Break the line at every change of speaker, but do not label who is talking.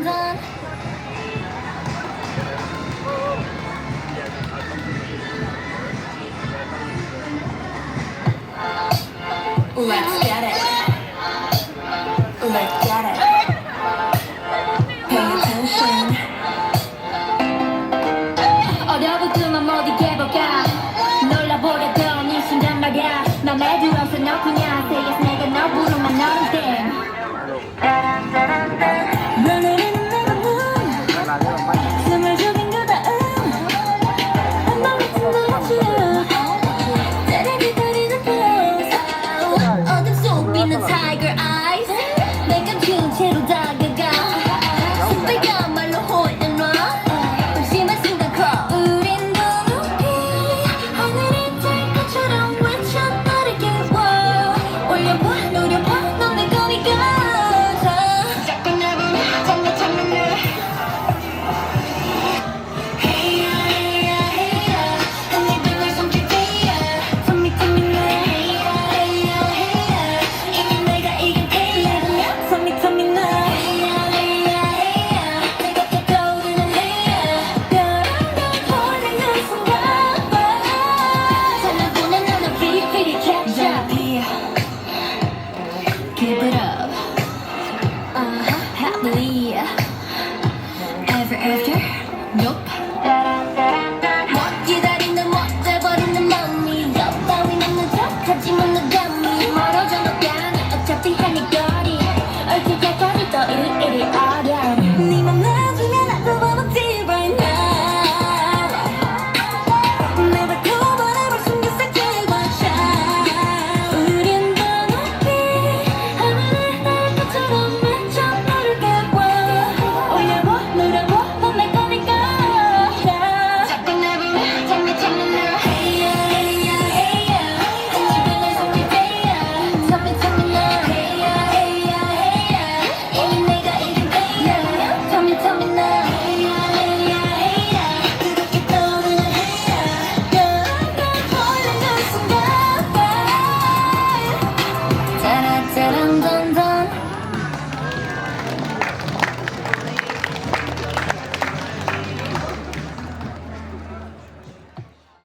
한잔 Let's get it. Let's get it. Pay attention. 어려붙으면 모두 깨볼까. 놀라보려던 이 순간 말야. 맘에 들어서 너 그냥 say yes 내가 너 부르면 너는 돼. king, tittle down. 몇 판?